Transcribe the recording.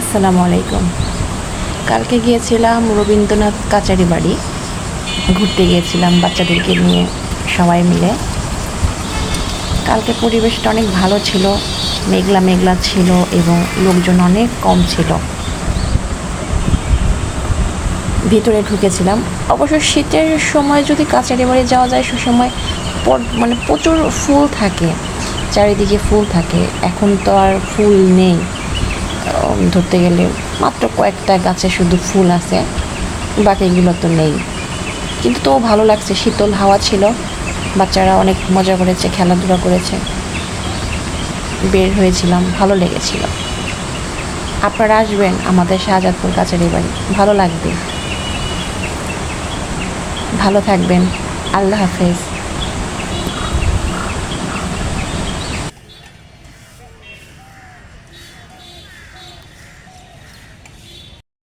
আসসালামু আলাইকুম। কালকে গিয়েছিলাম রবীন্দ্রনাথ কাচারি বাড়ি। ঘুরতে গিয়েছিলাম বাচ্চাদেরকে নিয়ে সবাই মিলে। কালকে পরিবেশটা অনেক ভালো ছিল, মেঘলা মেঘলা ছিল এবং লোকজন অনেক কম ছিল। ভিতরে ঢুকেছিলাম। অবশ্য শীতের সময় যদি কাচারি বাড়ি যাওয়া যায়, সে সময় মানে প্রচুর ফুল থাকে, চারিদিকে ফুল থাকে। এখন তো আর ফুল নেই। ধরতে গেলে মাত্র কয়েকটা গাছে শুধু ফুল আছে, বাকিগুলো তো নেই। কিন্তু তো ভালো লাগছে, শীতল হাওয়া ছিল। বাচ্চারা অনেক মজা করেছে, খেলাধুলা করেছে। বের হয়েছিলাম, ভালো লেগেছিল। আপনারা আসবেন আমাদের শাহজাদপুর কাছারি বাড়ি। ভালো লাগবে। ভালো থাকবেন। আল্লাহ হাফেজ।